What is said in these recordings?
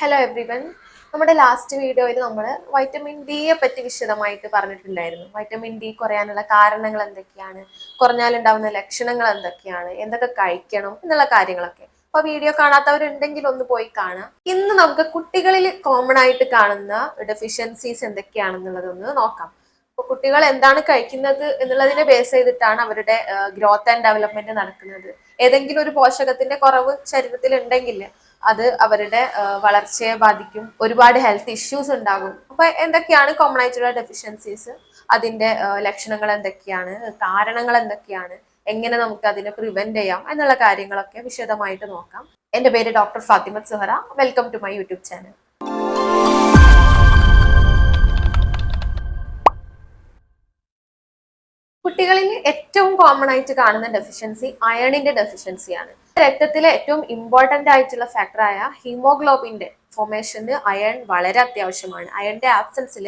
Hello everyone നമ്മുടെ last വീഡിയോയിൽ നമ്മൾ വൈറ്റമിൻ ഡിയെ പറ്റി വിശദമായിട്ട് പറഞ്ഞിട്ടുണ്ടായിരുന്നു. വൈറ്റമിൻ ഡി കുറയാനുള്ള കാരണങ്ങൾ എന്തൊക്കെയാണ്? കുറഞ്ഞാലുണ്ടാവുന്ന ലക്ഷണങ്ങൾ എന്തൊക്കെയാണ്? എന്തൊക്കെ കഴിക്കണം? എന്നുള്ള കാര്യങ്ങളൊക്കെ. അപ്പൊ വീഡിയോ കാണാത്തവരുണ്ടെങ്കിൽ ഒന്ന് പോയി കാണാം. ഇന്ന് നമുക്ക് കുട്ടികളിൽ കോമൺ ആയിട്ട് കാണുന്ന ഡെഫിഷ്യൻസീസ് എന്തൊക്കെയാണെന്നുള്ളതൊന്ന് നോക്കാം. അപ്പൊ കുട്ടികൾ എന്താണ് കഴിക്കുന്നത് എന്നുള്ളതിനെ ബേസ് ചെയ്തിട്ടാണ് അവരുടെ ഗ്രോത്ത് ആൻഡ് ഡെവലപ്മെന്റ് നടക്കുന്നത്. ഏതെങ്കിലും ഒരു പോഷകത്തിന്റെ കുറവ് ശരീരത്തിൽ ഉണ്ടെങ്കിൽ അത് അവരുടെ വളർച്ചയെ ബാധിക്കും. ഒരുപാട് ഹെൽത്ത് ഇഷ്യൂസ് ഉണ്ടാകും. അപ്പൊ എന്തൊക്കെയാണ് കോമൺ ആയിട്ടുള്ള ഡെഫിഷ്യൻസീസ് അതിന്റെ ലക്ഷണങ്ങൾ എന്തൊക്കെയാണ്? കാരണങ്ങൾ എന്തൊക്കെയാണ്? എങ്ങനെ നമുക്ക് അതിനെ പ്രിവെന്റ് ചെയ്യാം? എന്നുള്ള കാര്യങ്ങളൊക്കെ വിശദമായിട്ട് നോക്കാം. എന്റെ പേര് doctor Fathimath Suhara. Welcome to my YouTube channel കുട്ടികളിൽ ഏറ്റവും കോമൺ ആയിട്ട് കാണുന്ന ഡെഫിഷ്യൻസി അയണിന്റെ ഡെഫിഷ്യൻസിയാണ് രക്തത്തിലെ ഏറ്റവും ഇമ്പോർട്ടന്റ് ആയിട്ടുള്ള ഫാക്ടറായ ഹീമോഗ്ലോബിന്റെ ഫോർമേഷന് അയൺ വളരെ അത്യാവശ്യമാണ്. അയണിന്റെ ആബ്സെൻസിൽ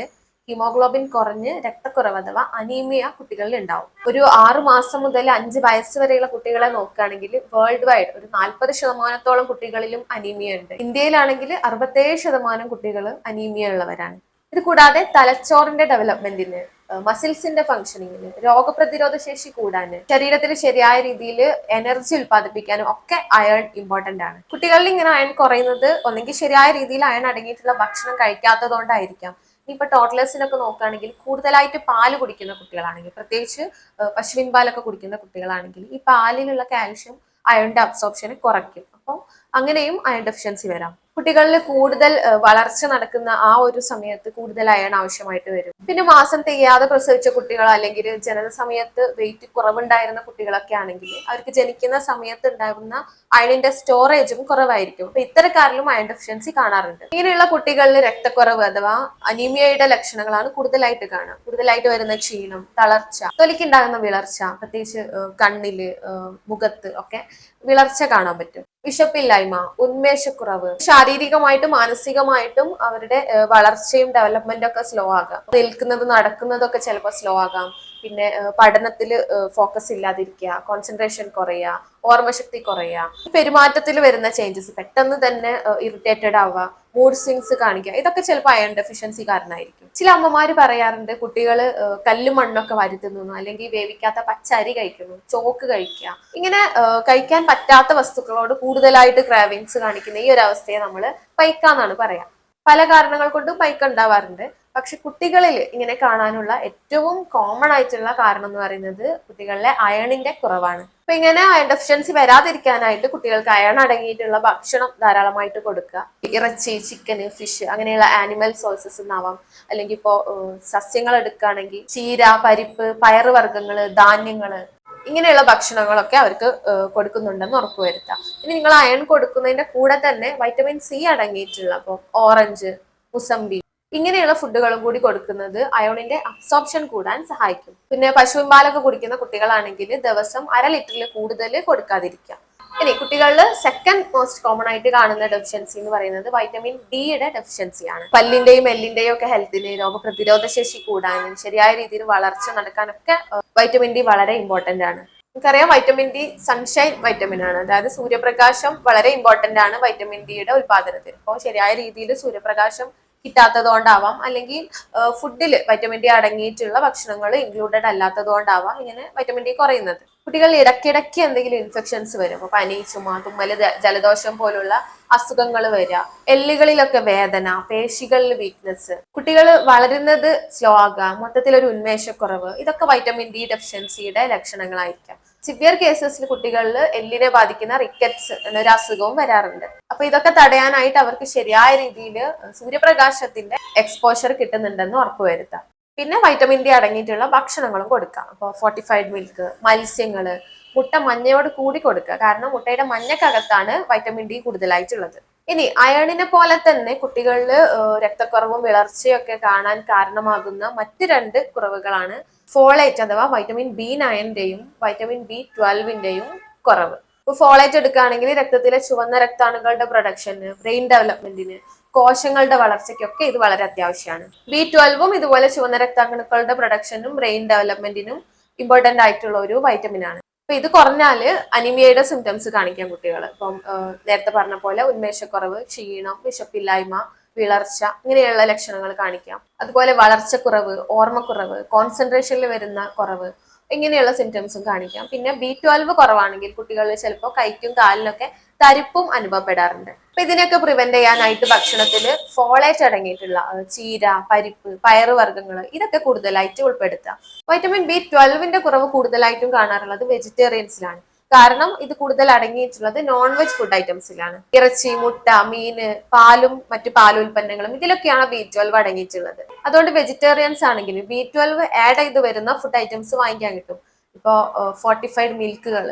ഹീമോഗ്ലോബിൻ കുറഞ്ഞ് രക്തക്കുറവ് അഥവാ അനീമിയ കുട്ടികളിൽ ഉണ്ടാവും. ഒരു ആറ് മാസം മുതൽ അഞ്ച് വയസ്സ് വരെയുള്ള കുട്ടികളെ നോക്കുകയാണെങ്കിൽ വേൾഡ് വൈഡ് ഒരു നാൽപ്പത് ശതമാനത്തോളം കുട്ടികളിലും അനീമിയ ഉണ്ട്. ഇന്ത്യയിലാണെങ്കിൽ അറുപത്തേഴ് ശതമാനം കുട്ടികൾ അനീമിയ ഉള്ളവരാണ്. ഇത് കൂടാതെ തലച്ചോറിന്റെ ഡെവലപ്മെന്റിന് മസിൽസിന്റെ ഫംഗ്ഷനിങ്ങിന് രോഗപ്രതിരോധ ശേഷി കൂടാന് ശരീരത്തിൽ ശരിയായ രീതിയിൽ എനർജി ഉൽപ്പാദിപ്പിക്കാനും ഒക്കെ അയൺ ഇമ്പോർട്ടന്റ് ആണ്. കുട്ടികളിൽ ഇങ്ങനെ അയൺ കുറയുന്നത് ഒന്നെങ്കിൽ ശരിയായ രീതിയിൽ അയൺ അടങ്ങിയിട്ടുള്ള ഭക്ഷണം കഴിക്കാത്തതുകൊണ്ടായിരിക്കാം. ഇനിയിപ്പോ ടോട്ട്ലേഴ്സിനൊക്കെ നോക്കുകയാണെങ്കിൽ കൂടുതലായിട്ട് പാൽ കുടിക്കുന്ന കുട്ടികളാണെങ്കിൽ പ്രത്യേകിച്ച് പശുവിൻ പാലൊക്കെ കുടിക്കുന്ന കുട്ടികളാണെങ്കിൽ ഈ പാലിലുള്ള കാൽഷ്യം അയണിന്റെ അബ്സോർപ്ഷനെ കുറയ്ക്കും. അപ്പോൾ അങ്ങനെയും അയൺ ഡെഫിഷ്യൻസി വരാം. കുട്ടികളിൽ കൂടുതൽ വളർച്ച നടക്കുന്ന ആ ഒരു സമയത്ത് കൂടുതൽ അയൺ ആവശ്യമായിട്ട് വരും. പിന്നെ മാസം തികയാതെ പ്രസവിച്ച കുട്ടികൾ അല്ലെങ്കിൽ ജനന സമയത്ത് വെയിറ്റ് കുറവുണ്ടായിരുന്ന കുട്ടികളൊക്കെ ആണെങ്കിൽ അവർക്ക് ജനിക്കുന്ന സമയത്ത് ഉണ്ടാകുന്ന അയണിന്റെ സ്റ്റോറേജും കുറവായിരിക്കും. അപ്പൊ ഇത്തരക്കാരിലും അയൺ ഡെഫിഷ്യൻസി കാണാറുണ്ട്. ഇങ്ങനെയുള്ള കുട്ടികളിൽ രക്തക്കുറവ് അഥവാ അനീമിയയുടെ ലക്ഷണങ്ങളാണ് കൂടുതലായിട്ട് കാണുക. കൂടുതലായിട്ട് വരുന്ന ക്ഷീണം തളർച്ച തൊലിക്കുണ്ടാകുന്ന വിളർച്ച പ്രത്യേകിച്ച് കണ്ണിൽ മുഖത്ത് ഒക്കെ വിളർച്ച കാണാൻ പറ്റും. വിശപ്പില്ലായ്മ ഉന്മേഷക്കുറവ് ശാരീരികമായിട്ടും മാനസികമായിട്ടും അവരുടെ വളർച്ചയും ഡെവലപ്മെന്റും ഒക്കെ സ്ലോ ആകാം. നിൽക്കുന്നത് നടക്കുന്നതൊക്കെ ചിലപ്പോൾ സ്ലോ ആകാം. പിന്നെ പഠനത്തിൽ ഫോക്കസ് ഇല്ലാതിരിക്കുക കോൺസെൻട്രേഷൻ കുറയുക ഓർമ്മശക്തി കുറയുക പെരുമാറ്റത്തിൽ വരുന്ന ചേഞ്ചസ് പെട്ടെന്ന് തന്നെ ഇറിറ്റേറ്റഡ് ആവുക മൂഡ് സ്വിങ്സ് കാണിക്കുക ഇതൊക്കെ ചിലപ്പോൾ അയൺ ഡെഫിഷ്യൻസി കാരണമായിരിക്കും ചില അമ്മമാർ പറയാറുണ്ട് കുട്ടികൾ കല്ലും മണ്ണൊക്കെ വരുത്തുന്നു അല്ലെങ്കിൽ വേവിക്കാത്ത പച്ചരി കഴിക്കുന്നു ചോക്ക് കഴിക്കുക. ഇങ്ങനെ കഴിക്കാൻ പറ്റാത്ത വസ്തുക്കളോട് കൂടുതലായിട്ട് ക്രാവിങ്സ് കാണിക്കുന്ന ഈ ഒരു അവസ്ഥയെ നമ്മൾ പൈക്കാന്നാണ് പറയാം. പല കാരണങ്ങൾ കൊണ്ടും പൈക്ക് ഉണ്ടാവാറുണ്ട്. പക്ഷെ കുട്ടികളിൽ ഇങ്ങനെ കാണാനുള്ള ഏറ്റവും കോമൺ ആയിട്ടുള്ള കാരണം എന്ന് പറയുന്നത് കുട്ടികളിലെ അയണിന്റെ കുറവാണ്. അപ്പൊ ഇങ്ങനെ അയൺ ഡെഫിഷ്യൻസി വരാതിരിക്കാനായിട്ട് കുട്ടികൾക്ക് അയൺ അടങ്ങിയിട്ടുള്ള ഭക്ഷണം ധാരാളമായിട്ട് കൊടുക്കുക. ഇറച്ചി ചിക്കന് ഫിഷ് അങ്ങനെയുള്ള ആനിമൽ സോഴ്സസ് എന്നാവാം അല്ലെങ്കിൽ ഇപ്പോ സസ്യങ്ങൾ എടുക്കുകയാണെങ്കിൽ ചീര പരിപ്പ് പയറുവർഗങ്ങൾ ധാന്യങ്ങൾ ഇങ്ങനെയുള്ള ഭക്ഷണങ്ങളൊക്കെ അവർക്ക് കൊടുക്കുന്നുണ്ടെന്ന് ഉറപ്പുവരുത്താം ഇനി നിങ്ങൾ അയൺ കൊടുക്കുന്നതിന്റെ കൂടെ തന്നെ വൈറ്റമിൻ സി അടങ്ങിയിട്ടുള്ള അപ്പോൾ ഓറഞ്ച് മുസമ്പി ഇങ്ങനെയുള്ള ഫുഡുകളും കൂടി കൊടുക്കുന്നത് അയോണിന്റെ അബ്സോർപ്ഷൻ കൂടാൻ സഹായിക്കും. പിന്നെ പശുവിൻ പാലൊക്കെ കുടിക്കുന്ന കുട്ടികളാണെങ്കിൽ ദിവസം അര ലിറ്ററിൽ കൂടുതൽ കൊടുക്കാതിരിക്കാം ഇനി കുട്ടികളിൽ സെക്കൻഡ് മോസ്റ്റ് കോമൺ ആയിട്ട് കാണുന്ന ഡെഫിഷ്യൻസി എന്ന് പറയുന്നത് വൈറ്റമിൻ ഡിയുടെ ഡെഫിഷ്യൻസിയാണ് പല്ലിന്റെയും എല്ലിന്റെയും ഒക്കെ ഹെൽത്തിന് രോഗപ്രതിരോധ ശേഷി കൂടാനും ശരിയായ രീതിയിൽ വളർച്ച നടക്കാനൊക്കെ വൈറ്റമിൻ ഡി വളരെ ഇമ്പോർട്ടന്റ് ആണ്. നമുക്കറിയാം വൈറ്റമിൻ ഡി സൺഷൈൻ വൈറ്റമിൻ ആണ്. അതായത് സൂര്യപ്രകാശം വളരെ ഇമ്പോർട്ടന്റ് ആണ് വൈറ്റമിൻ ഡിയുടെ ഉൽപാദനത്തിന്. അപ്പോൾ ശരിയായ രീതിയിൽ സൂര്യപ്രകാശം കിട്ടാത്തത് കൊണ്ടാവാം അല്ലെങ്കിൽ ഫുഡിൽ വൈറ്റമിൻ ഡി അടങ്ങിയിട്ടുള്ള ഭക്ഷണങ്ങൾ ഇൻക്ലൂഡഡ് അല്ലാത്തത് കൊണ്ടാവാം ഇങ്ങനെ വൈറ്റമിൻ ഡി കുറയുന്നത്. കുട്ടികൾ ഇടയ്ക്കിടയ്ക്ക് എന്തെങ്കിലും ഇൻഫെക്ഷൻസ് വരും. പനി ചുമ തുമ്മൽ ജലദോഷം പോലുള്ള അസുഖങ്ങൾ വരിക. എല്ലുകളിലൊക്കെ വേദന പേശികളിൽ വീക്ക്നെസ് കുട്ടികൾ വളരുന്നത് സ്ലോ ആകുക മൊത്തത്തിലൊരു ഉന്മേഷക്കുറവ്. ഇതൊക്കെ വൈറ്റമിൻ ഡി ഡെഫിഷ്യൻസിയുടെ ലക്ഷണങ്ങളായിരിക്കാം. സിവിയർ കേസസിൽ കുട്ടികളിൽ എല്ലിനെ ബാധിക്കുന്ന റിക്കറ്റ്സ് എന്നൊരു അസുഖവും വരാറുണ്ട്. അപ്പൊ ഇതൊക്കെ തടയാനായിട്ട് അവർക്ക് ശരിയായ രീതിയിൽ സൂര്യപ്രകാശത്തിന്റെ എക്സ്പോഷർ കിട്ടുന്നുണ്ടെന്ന് ഉറപ്പുവരുത്താം പിന്നെ വൈറ്റമിൻ ഡി അടങ്ങിയിട്ടുള്ള ഭക്ഷണങ്ങളും കൊടുക്കാം. അപ്പോൾ ഫോർട്ടിഫൈഡ് മിൽക്ക് മത്സ്യങ്ങൾ മുട്ട മഞ്ഞയോട് കൂടി കൊടുക്കുക. കാരണം മുട്ടയുടെ മഞ്ഞക്കകത്താണ് വൈറ്റമിൻ ഡി കൂടുതലായിട്ടുള്ളത്. ഇനി അയണിനെ പോലെ തന്നെ കുട്ടികളിൽ രക്തക്കുറവും വിളർച്ചയൊക്കെ കാണാൻ കാരണമാകുന്ന മറ്റ് രണ്ട് കുറവുകളാണ് ഫോളേറ്റ് അഥവാ വൈറ്റമിൻ ബി നയന്റെയും വൈറ്റമിൻ ബി ട്വൽവിന്റെയും കുറവ്. ഇപ്പൊ ഫോളേറ്റ് എടുക്കുകയാണെങ്കിൽ രക്തത്തിലെ ചുവന്ന രക്താണുക്കളുടെ പ്രൊഡക്ഷന് ബ്രെയിൻ ഡെവലപ്മെന്റിന് കോശങ്ങളുടെ വളർച്ചയ്ക്കൊക്കെ ഇത് വളരെ അത്യാവശ്യമാണ്. ബി ട്വൽവും ഇതുപോലെ ചുവന്ന രക്താണുക്കളുടെ പ്രൊഡക്ഷനും ബ്രെയിൻ ഡെവലപ്മെന്റിനും ഇമ്പോർട്ടന്റ് ആയിട്ടുള്ള ഒരു വൈറ്റമിൻ ആണ് അപ്പൊ ഇത് കുറഞ്ഞാൽ അനിമിയയുടെ സിംറ്റംസ് കാണിക്കാം കുട്ടികൾ ഇപ്പം നേരത്തെ പറഞ്ഞ പോലെ ഉന്മേഷക്കുറവ് ക്ഷീണം വിശപ്പില്ലായ്മ വിളർച്ച ഇങ്ങനെയുള്ള ലക്ഷണങ്ങൾ കാണിക്കാം. അതുപോലെ വളർച്ചക്കുറവ് ഓർമ്മക്കുറവ് കോൺസെൻട്രേഷനിൽ വരുന്ന കുറവ് ഇങ്ങനെയുള്ള സിംറ്റംസും കാണിക്കാം. പിന്നെ ബി ട്വൽവ് കുറവാണെങ്കിൽ കുട്ടികളിൽ ചിലപ്പോൾ കൈക്കും കാലിനൊക്കെ തരിപ്പും അനുഭവപ്പെടാറുണ്ട്. അപ്പൊ ഇതിനൊക്കെ പ്രിവെന്റ് ചെയ്യാനായിട്ട് ഭക്ഷണത്തിൽ ഫോളേറ്റ് അടങ്ങിയിട്ടുള്ള ചീര പരിപ്പ് പയർ വർഗങ്ങൾ ഇതൊക്കെ കൂടുതലായിട്ട് ഉൾപ്പെടുത്തുക. വൈറ്റമിൻ ബി ട്വൽവിന്റെ കുറവ് കൂടുതലായിട്ടും കാണാറുള്ളത് വെജിറ്റേറിയൻസിലാണ് കാരണം ഇത് കൂടുതൽ അടങ്ങിയിട്ടുള്ളത് നോൺ വെജ് ഫുഡ് ഐറ്റംസിലാണ് ഇറച്ചി മുട്ട മീന് പാലും മറ്റു പാലുൽപ്പന്നങ്ങളും ഇതിലൊക്കെയാണ് ബി ട്വൽവ് അടങ്ങിയിട്ടുള്ളത്. അതുകൊണ്ട് വെജിറ്റേറിയൻസ് ആണെങ്കിലും ബി ട്വൽവ് ആഡ് ചെയ്ത് വരുന്ന ഫുഡ് ഐറ്റംസ് വാങ്ങിക്കാൻ കിട്ടും. ഇപ്പോൾ ഫോർട്ടിഫൈഡ് മിൽക്കുകൾ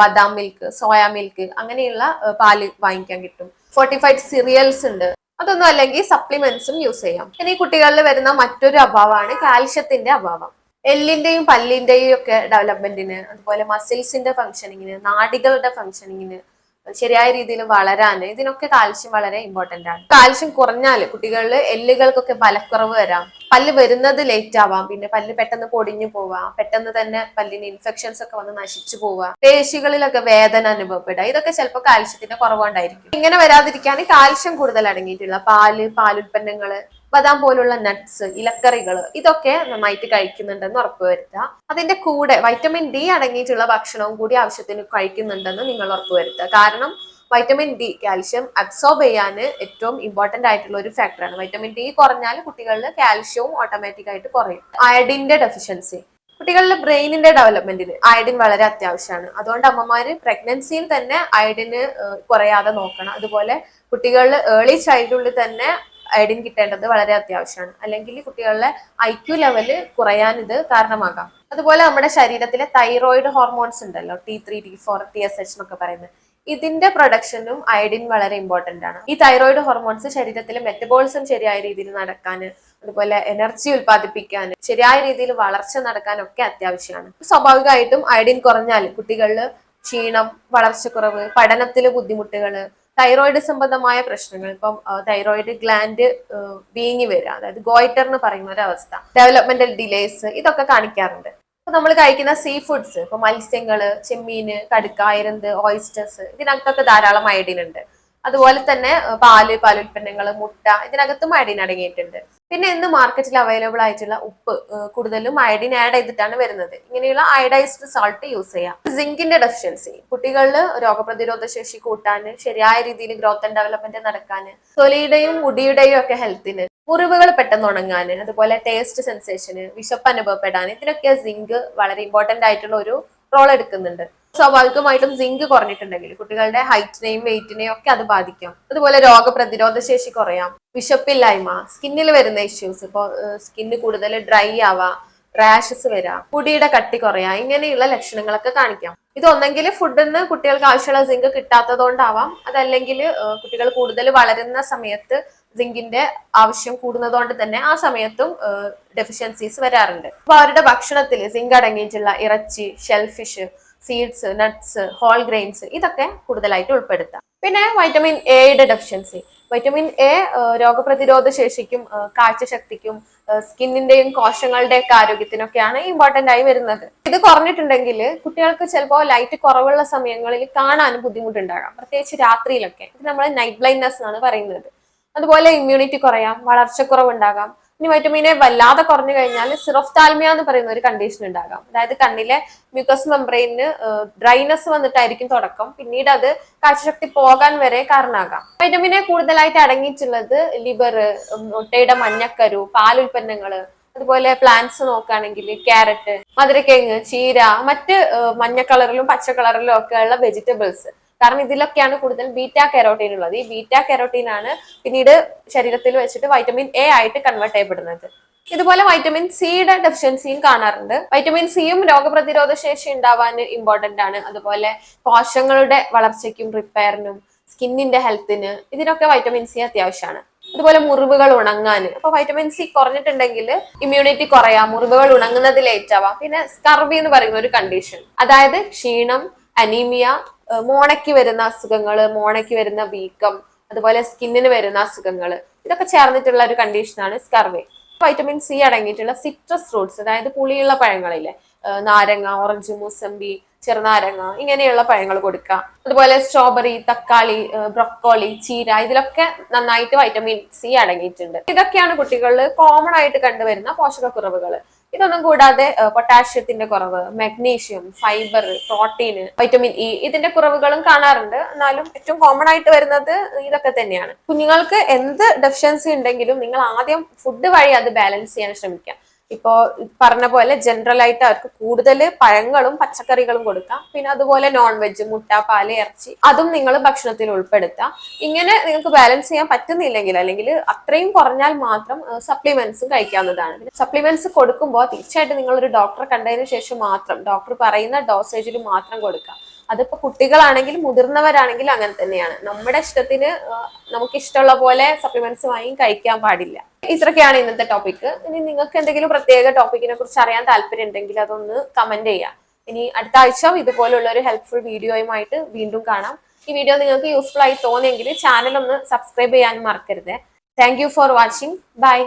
ബദാം മിൽക്ക് സോയ മിൽക്ക് അങ്ങനെയുള്ള പാൽ വാങ്ങിക്കാൻ കിട്ടും. ഫോർട്ടിഫൈഡ് സിറിയൽസ് ഉണ്ട്. അതൊന്നും അല്ലെങ്കിൽ സപ്ലിമെന്റ്സും യൂസ് ചെയ്യാം. ഇനി കുട്ടികളിൽ വരുന്ന മറ്റൊരു അഭാവമാണ് കാൽഷ്യത്തിന്റെ അഭാവം. എല്ലിന്റെയും പല്ലിന്റെയും ഒക്കെ ഡെവലപ്മെന്റിന് അതുപോലെ മസിൽസിന്റെ ഫങ്ഷനിങ്ങിന് നാടികളുടെ ഫങ്ഷനിങ്ങിന് ശരിയായ രീതിയിൽ വളരാൻ ഇതിനൊക്കെ കാൽസ്യം വളരെ ഇമ്പോർട്ടന്റ് ആണ്. കാൽസ്യം കുറഞ്ഞാൽ കുട്ടികളിൽ എല്ലുകൾക്കൊക്കെ ബലക്കുറവ് വരാം. പല്ല് വരുന്നത് ലേറ്റ് ആവാം. പിന്നെ പല്ല് പെട്ടെന്ന് പൊടിഞ്ഞു പോവാം. പെട്ടെന്ന് തന്നെ പല്ലിന് ഇൻഫെക്ഷൻസ് ഒക്കെ വന്ന് നശിച്ചു പോവാം. പേശികളിലൊക്കെ വേദന അനുഭവപ്പെടുക. ഇതൊക്കെ ചിലപ്പോൾ കാൽഷ്യത്തിന്റെ കുറവുണ്ടായിരിക്കും ഇങ്ങനെ വരാതിരിക്കാൻ കാൽസ്യം കൂടുതൽ അടങ്ങിയിട്ടുള്ള പാൽ പാലുൽപ്പന്നങ്ങൾ ബദാം പോലുള്ള നട്ട്സ് ഇലക്കറികൾ ഇതൊക്കെ നന്നായിട്ട് കഴിക്കുന്നുണ്ടെന്ന് ഉറപ്പുവരുത്തുക. അതിന്റെ കൂടെ വൈറ്റമിൻ ഡി അടങ്ങിയിട്ടുള്ള ഭക്ഷണവും കൂടി ആവശ്യത്തിന് കഴിക്കുന്നുണ്ടെന്ന് നിങ്ങൾ ഉറപ്പുവരുത്തുക. കാരണം വൈറ്റമിൻ ഡി കാൽഷ്യം അബ്സോർബ് ചെയ്യാൻ ഏറ്റവും ഇമ്പോർട്ടന്റ് ആയിട്ടുള്ള ഒരു ഫാക്ടറാണ് വൈറ്റമിൻ ഡി കുറഞ്ഞാൽ കുട്ടികളിൽ കാൽഷ്യവും ഓട്ടോമാറ്റിക് ആയിട്ട് കുറയും. അയഡിന്റെ ഡെഫിഷ്യൻസി കുട്ടികളുടെ ബ്രെയിനിന്റെ ഡെവലപ്മെന്റിന് അയഡിൻ വളരെ അത്യാവശ്യമാണ്. അതുകൊണ്ട് അമ്മമാര് പ്രഗ്നൻസിയിൽ തന്നെ അയഡിന് കുറയാതെ നോക്കണം. അതുപോലെ കുട്ടികളിൽ ഏർലി ചൈൽഡ്ഹുഡിൽ തന്നെ അയഡിൻ കിട്ടേണ്ടത് വളരെ അത്യാവശ്യമാണ്. അല്ലെങ്കിൽ കുട്ടികളുടെ ഐ ക്യു ലെവൽ കുറയാൻ ഇത് കാരണമാകാം. അതുപോലെ നമ്മുടെ ശരീരത്തിലെ തൈറോയിഡ് ഹോർമോൺസ് ഉണ്ടല്ലോ T three T four T S H എന്നൊക്കെ പറയുന്നത്. ഇതിന്റെ പ്രൊഡക്ഷനും അയഡിൻ വളരെ ഇമ്പോർട്ടന്റ് ആണ്. ഈ തൈറോയിഡ് ഹോർമോൺസ് ശരീരത്തിലെ മെറ്റബോളിസം ശരിയായ രീതിയിൽ നടക്കാൻ അതുപോലെ എനർജി ഉൽപ്പാദിപ്പിക്കാൻ ശരിയായ രീതിയിൽ വളർച്ച നടക്കാനൊക്കെ അത്യാവശ്യമാണ്. സ്വാഭാവികമായിട്ടും അയഡിൻ കുറഞ്ഞാൽ കുട്ടികളിൽ ക്ഷീണം വളർച്ചക്കുറവ് പഠനത്തിലെ ബുദ്ധിമുട്ടുകൾ തൈറോയിഡ് സംബന്ധമായ പ്രശ്നങ്ങൾ. ഇപ്പം തൈറോയിഡ് ഗ്ലാൻഡ് വീങ്ങി വരിക. അതായത് ഗോയിറ്റർ എന്ന് പറയുന്ന ഒരു അവസ്ഥ ഡെവലപ്മെന്റൽ ഡിലേസ് ഇതൊക്കെ കാണിക്കാറുണ്ട്. നമ്മൾ കഴിക്കുന്ന സീ ഫുഡ്സ് ഇപ്പൊ മത്സ്യങ്ങൾ ചെമ്മീന് കടുക്ക അയരന്ത് ഓയിസ്റ്റേഴ്സ് ഇതിനകത്തൊക്കെ ധാരാളം അയഡിൻ ഉണ്ട്. അതുപോലെ തന്നെ പാൽ പാലുൽപ്പന്നങ്ങൾ മുട്ട ഇതിനകത്തും അയഡിൻ അടങ്ങിയിട്ടുണ്ട്. പിന്നെ ഇന്ന് മാർക്കറ്റിൽ അവൈലബിൾ ആയിട്ടുള്ള ഉപ്പ് കൂടുതലും അയഡിൻ ആഡ് ചെയ്തിട്ടാണ് വരുന്നത്. ഇങ്ങനെയുള്ള അയഡൈസ്ഡ് സാൾട്ട് യൂസ് ചെയ്യാം. സിങ്കിന്റെ ഡെഫിഷ്യൻസി കുട്ടികളിൽ രോഗപ്രതിരോധ ശേഷി കൂട്ടാൻ ശരിയായ രീതിയിൽ ഗ്രോത്ത് ആൻഡ് ഡെവലപ്മെന്റ് നടക്കാൻ തൊലിയുടെയും മുടിയുടെയും ഒക്കെ ഹെൽത്തിന് മുറിവുകൾ പെട്ടെന്ന് ഉണങ്ങാൻ അതുപോലെ ടേസ്റ്റ് സെൻസേഷന് വിശപ്പ് അനുഭവപ്പെടാൻ ഇതിനൊക്കെ സിങ്ക് വളരെ ഇമ്പോർട്ടന്റ് ആയിട്ടുള്ള ഒരു റോൾ എടുക്കുന്നുണ്ട്. സ്വാഭാവികമായിട്ടും സിങ്ക് കുറഞ്ഞിട്ടുണ്ടെങ്കിൽ കുട്ടികളുടെ ഹൈറ്റിനെയും വെയിറ്റിനെയും ഒക്കെ അത് ബാധിക്കാം. അതുപോലെ രോഗപ്രതിരോധ ശേഷി കുറയാം. വിശപ്പില്ലായ്മ സ്കിന്നിൽ വരുന്ന ഇഷ്യൂസ് ഇപ്പോൾ സ്കിന്ന് കൂടുതൽ ഡ്രൈ ആവാ റാഷസ് വരാം മുടിയുടെ കട്ടി കുറയാ ഇങ്ങനെയുള്ള ലക്ഷണങ്ങളൊക്കെ കാണിക്കാം. ഇതൊന്നെങ്കിൽ ഫുഡിൽ നിന്ന് കുട്ടികൾക്ക് ആവശ്യമുള്ള സിങ്ക് കിട്ടാത്തതുകൊണ്ടാവാം. അതല്ലെങ്കിൽ കുട്ടികൾ കൂടുതൽ വളരുന്ന സമയത്ത് സിങ്കിന്റെ ആവശ്യം കൂടുന്നതുകൊണ്ട് തന്നെ ആ സമയത്തും ഡെഫിഷ്യൻസീസ് വരാറുണ്ട്. അപ്പൊ അവരുടെ ഭക്ഷണത്തിൽ സിങ്ക് അടങ്ങിയിട്ടുള്ള ഇറച്ചി shellfish seeds nuts whole grains ഇതൊക്കെ കൂടുതലായിട്ട് ഉൾപ്പെടുത്താം. പിന്നെ വൈറ്റമിൻ എയുടെ ഡെഫിഷ്യൻസി വൈറ്റമിൻ എ രോഗപ്രതിരോധ ശേഷിക്കും കാഴ്ച കാഴ്ചശക്തിക്കും സ്കിന്നിന്റെയും കോശങ്ങളുടെ ഒക്കെ ആരോഗ്യത്തിനൊക്കെയാണ് ഇമ്പോർട്ടന്റ് ആയി വരുന്നത്. ഇത് കുറഞ്ഞിട്ടുണ്ടെങ്കിൽ കുട്ടികൾക്ക് ചിലപ്പോൾ ലൈറ്റ് കുറവുള്ള സമയങ്ങളിൽ കാണാനും ബുദ്ധിമുട്ടുണ്ടാകാം. പ്രത്യേകിച്ച് രാത്രിയിലൊക്കെ. ഇത് നമ്മൾ നൈറ്റ് ബ്ലൈൻഡ്നെസ് എന്നാണ് പറയുന്നത്. അതുപോലെ ഇമ്മ്യൂണിറ്റി കുറയാം വളർച്ചക്കുറവുണ്ടാകാം. ഇനി വൈറ്റമിൻ എ വല്ലാതെ കുറഞ്ഞു കഴിഞ്ഞാൽ സിറോഫ്താൽമിയ എന്ന് പറയുന്ന ഒരു കണ്ടീഷൻ ഉണ്ടാകാം. അതായത് കണ്ണിലെ മ്യൂക്കസ് മെംബ്രെയിന് ഡ്രൈനസ് വന്നിട്ടായിരിക്കും തുടക്കം. പിന്നീട് അത് കാഴ്ചശക്തി പോകാൻ വരെ കാരണമാകാം. വൈറ്റമിൻ എ കൂടുതലായിട്ട് അടങ്ങിയിട്ടുള്ളത് ലിവർ മുട്ടയുടെ മഞ്ഞക്കരു പാൽ ഉൽപ്പന്നങ്ങൾ അതുപോലെ പ്ലാന്റ്സ് നോക്കുകയാണെങ്കിൽ ക്യാരറ്റ് മധുരക്കിഴങ്ങ് ചീര മറ്റ് മഞ്ഞ കളറിലും പച്ച കളറിലും വെജിറ്റബിൾസ് കാരണം ഇതിലൊക്കെയാണ് കൂടുതൽ ബീറ്റ കെറോട്ടീൻ ഉള്ളത് ഈ ബീറ്റ കെറോട്ടീൻ ആണ് പിന്നീട് ശരീരത്തിൽ വെച്ചിട്ട് വൈറ്റമിൻ എ ആയിട്ട് കൺവേർട്ട് ചെയ്യപ്പെടുന്നത്. ഇതുപോലെ വൈറ്റമിൻ സിയുടെ ഡെഫിഷ്യൻസിയും കാണാറുണ്ട്. വൈറ്റമിൻ സിയും രോഗപ്രതിരോധ ശേഷി ഉണ്ടാവാൻ ഇമ്പോർട്ടന്റ് ആണ്. അതുപോലെ കോശങ്ങളുടെ വളർച്ചയ്ക്കും റിപ്പയറിനും സ്കിന്നിന്റെ ഹെൽത്തിന് ഇതിനൊക്കെ വൈറ്റമിൻ സി അത്യാവശ്യമാണ്. അതുപോലെ മുറിവുകൾ ഉണങ്ങാൻ. അപ്പൊ വൈറ്റമിൻ സി കുറഞ്ഞിട്ടുണ്ടെങ്കിൽ ഇമ്മ്യൂണിറ്റി കുറയാം മുറിവുകൾ ഉണങ്ങുന്നത് ലേറ്റ് ആവാം പിന്നെ സ്കർവി എന്ന് പറയുന്ന ഒരു കണ്ടീഷൻ അതായത് ക്ഷീണം അനീമിയ മോണയ്ക്ക് വരുന്ന അസുഖങ്ങൾ മോണയ്ക്ക് വരുന്ന വീക്കം അതുപോലെ സ്കിന്നിന് വരുന്ന അസുഖങ്ങൾ ഇതൊക്കെ ചേർന്നിട്ടുള്ള ഒരു കണ്ടീഷനാണ് സ്കർവേ. വൈറ്റമിൻ സി അടങ്ങിയിട്ടുള്ള സിട്രസ് ഫ്രൂട്ട്സ് അതായത് പുളിയുള്ള പഴങ്ങളില്ലേ നാരങ്ങ ഓറഞ്ച് മൂസമ്പി ചെറുനാരങ്ങ ഇങ്ങനെയുള്ള പഴങ്ങൾ കൊടുക്കുക. അതുപോലെ സ്ട്രോബെറി തക്കാളി ബ്രൊക്കോളി ചീര ഇതിലൊക്കെ നന്നായിട്ട് വൈറ്റമിൻ സി അടങ്ങിയിട്ടുണ്ട്. ഇതൊക്കെയാണ് കുട്ടികളിൽ കോമൺ ആയിട്ട് കണ്ടുവരുന്ന പോഷകക്കുറവുകൾ ഇതൊന്നും കൂടാതെ പൊട്ടാഷ്യത്തിന്റെ കുറവ് magnesium fibre protein vitamin E ഇതിന്റെ കുറവുകളും കാണാറുണ്ട്. എന്നാലും ഏറ്റവും കോമൺ ആയിട്ട് വരുന്നത് ഇതൊക്കെ തന്നെയാണ്. കുഞ്ഞുങ്ങൾക്ക് എന്ത് ഡെഫിഷ്യൻസി ഉണ്ടെങ്കിലും നിങ്ങൾ ആദ്യം ഫുഡ് വഴി അത് ബാലൻസ് ചെയ്യാൻ ശ്രമിക്കുക. ഇപ്പോ പറഞ്ഞ പോലെ ജനറൽ ആയിട്ട് അവർക്ക് കൂടുതൽ പഴങ്ങളും പച്ചക്കറികളും കൊടുക്കാം. പിന്നെ അതുപോലെ നോൺ വെജ് മുട്ട പാൽ ഇറച്ചി അതും നിങ്ങൾ ഭക്ഷണത്തിൽ ഉൾപ്പെടുത്താം. ഇങ്ങനെ നിങ്ങൾക്ക് ബാലൻസ് ചെയ്യാൻ പറ്റുന്നില്ലെങ്കിൽ അല്ലെങ്കിൽ അത്രയും കുറഞ്ഞാൽ മാത്രം സപ്ലിമെന്റ്സും കഴിക്കാവുന്നതാണ്. പിന്നെ സപ്ലിമെന്റ്സ് കൊടുക്കുമ്പോൾ തീർച്ചയായിട്ടും നിങ്ങൾ ഒരു ഡോക്ടറെ കണ്ടതിന് ശേഷം മാത്രം ഡോക്ടർ പറയുന്ന ഡോസേജിൽ മാത്രം കൊടുക്കാം. അതിപ്പോ കുട്ടികളാണെങ്കിലും മുതിർന്നവരാണെങ്കിലും അങ്ങനെ തന്നെയാണ്. നമ്മുടെ ഇഷ്ടത്തിന് നമുക്ക് ഇഷ്ടമുള്ള പോലെ സപ്ലിമെന്റ്സ് വാങ്ങി കഴിക്കാൻ പാടില്ല. ഇത്രയൊക്കെയാണ് ഇന്നത്തെ ടോപ്പിക് ഇനി നിങ്ങൾക്ക് എന്തെങ്കിലും പ്രത്യേക ടോപ്പിക്കിനെ കുറിച്ച് അറിയാൻ താല്പര്യം ഉണ്ടെങ്കിൽ അതൊന്ന് കമന്റ് ചെയ്യാം. ഇനി അടുത്ത ആഴ്ച ഇതുപോലുള്ള ഒരു ഹെൽപ്ഫുൾ വീഡിയോയുമായിട്ട് വീണ്ടും കാണാം. ഈ വീഡിയോ നിങ്ങൾക്ക് യൂസ്ഫുൾ ആയി തോന്നിയെങ്കിൽ ചാനൽ ഒന്ന് സബ്സ്ക്രൈബ് ചെയ്യാൻ മറക്കരുത്. Thank for watching bye